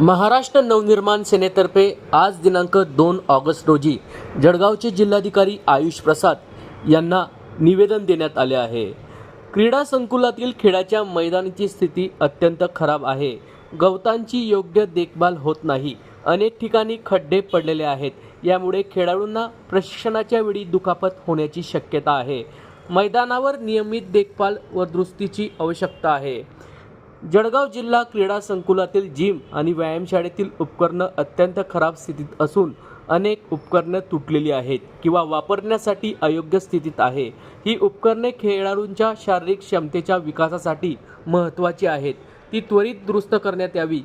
महाराष्ट्र नवनिर्माण सेनेतर्फे आज दिनांक दोन ऑगस्ट रोजी जळगावचे जिल्हाधिकारी आयुष प्रसाद यांना निवेदन देण्यात आले आहे. क्रीडा संकुलातील खेळाच्या मैदानाची स्थिती अत्यंत खराब आहे. गवतांची योग्य देखभाल होत नाही. अनेक ठिकाणी खड्डे पडलेले आहेत. यामुळे खेळाडूंना प्रशिक्षणाच्या वेळी दुखापत होण्याची शक्यता आहे. मैदानावर नियमित देखभाल व दुरुस्तीची आवश्यकता आहे. जळगाव जिल्हा क्रीडा संकुलातील जिम आणि व्यायामशाळेतील उपकरणं अत्यंत खराब स्थितीत असून अनेक उपकरणं तुटलेली आहेत किंवा वापरण्यासाठी अयोग्य स्थितीत आहे. ही उपकरणे खेळाडूंच्या शारीरिक क्षमतेच्या विकासासाठी महत्त्वाची आहेत. ती त्वरित दुरुस्त करण्यात यावी.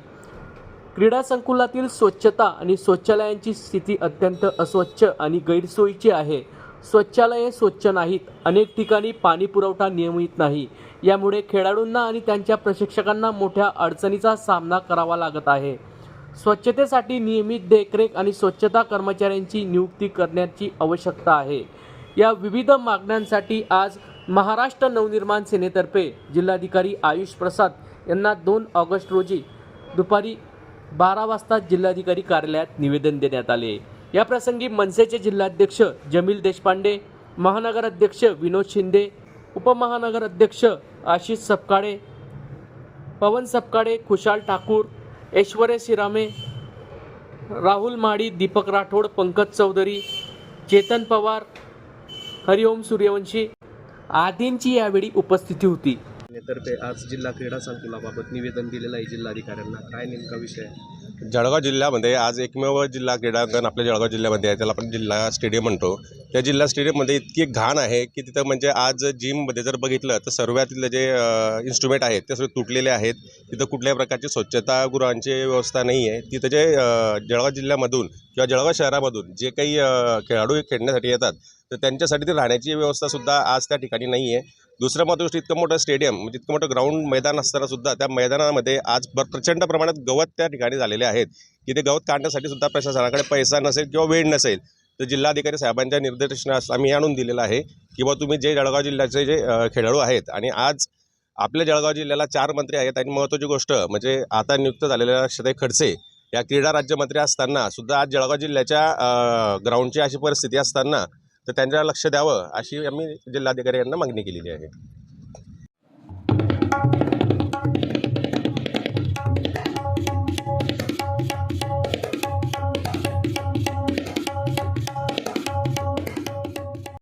क्रीडा संकुलातील स्वच्छता आणि शौचालयांची स्थिती अत्यंत अस्वच्छ आणि गैरसोयीची आहे. स्वच्छालये स्वच्छ नाहीत. अनेक ठिकाणी पाणी पुरवठा नियमित नाही. यामुळे खेळाडूंना आणि त्यांच्या प्रशिक्षकांना मोठ्या अडचणीचा सामना करावा लागत आहे. स्वच्छतेसाठी नियमित देखरेख आणि स्वच्छता कर्मचाऱ्यांची नियुक्ती करण्याची आवश्यकता आहे. या विविध मागण्यांसाठी आज महाराष्ट्र नवनिर्माण सेनेतर्फे जिल्हाधिकारी आयुष प्रसाद यांना दोन ऑगस्ट रोजी दुपारी बारा वाजता जिल्हाधिकारी कार्यालयात निवेदन देण्यात आले. याप्रसंगी मनसेचे जिल्हाध्यक्ष जमील देशपांडे महानगराध्यक्ष विनोद शिंदे उपमहानगर अध्यक्ष आशिष सपकाळे पवन सपकाळे खुशाल ठाकूर ऐश्वर्य सिरामे राहुल माडी दीपक राठोड पंकज चौधरी चेतन पवार हरिओम सूर्यवंशी आदींची यावेळी उपस्थिती होती. तर्फे आज जिल्हा क्रीडा संकुलाबाबत निवेदन दिलेलं आहे जिल्हाधिकाऱ्यांना. काय नेमका विषय आहे? जळगाव जिल्ह्यामध्ये आज एकमेव जिल्हा क्रीडांगण आपल्या जळगाव जिल्ह्यामध्ये आहे. त्याला आपण जिल्हा स्टेडियम म्हणतो. त्या जिल्हा स्टेडियममध्ये इतकी घाण आहे की तिथं म्हणजे आज जिममध्ये जर बघितलं तर सर्वातले जे इन्स्ट्रुमेंट आहेत ते सगळे तुटलेले आहेत. तिथं कुठल्याही प्रकारची स्वच्छतागृहांची व्यवस्था नाही आहे. तिथं जे जळगाव जिल्ह्यामधून किंवा जळगाव शहरामधून जे काही खेळाडू खेळण्यासाठी येतात तर त्यांच्यासाठी ती राहण्याची व्यवस्थासुद्धा आज त्या ठिकाणी नाही आहे. दुसरं महत्त्व गोष्ट इतकं मोठं स्टेडियम म्हणजे इतकं मोठं ग्राउंड मैदान असतानासुद्धा त्या मैदानामध्ये आज भर प्रचंड प्रमाणात गवत त्या ठिकाणी झालेले आहेत. की ते गवत काढण्यासाठी सुद्धा प्रशासनाकडे पैसा नसेल किंवा वेळ नसेल तर जिल्हाधिकारी साहेबांच्या निर्देशनास आम्ही आणून दिलेलं आहे किंवा तुम्ही जे जळगाव जिल्ह्याचे जे खेळाडू आहेत आणि आज आपल्या जळगाव जिल्ह्याला चार मंत्री आहेत आणि महत्त्वाची गोष्ट म्हणजे आता नियुक्त झालेल्या अक्षताई खडसे या क्रीडा राज्यमंत्री असताना सुद्धा आज जळगाव जिल्ह्याच्या ग्राउंडची अशी परिस्थिती असताना तर त्यांच्यावर लक्ष द्यावं अशी आम्ही जिल्हाधिकारी यांना मागणी केलेली आहे.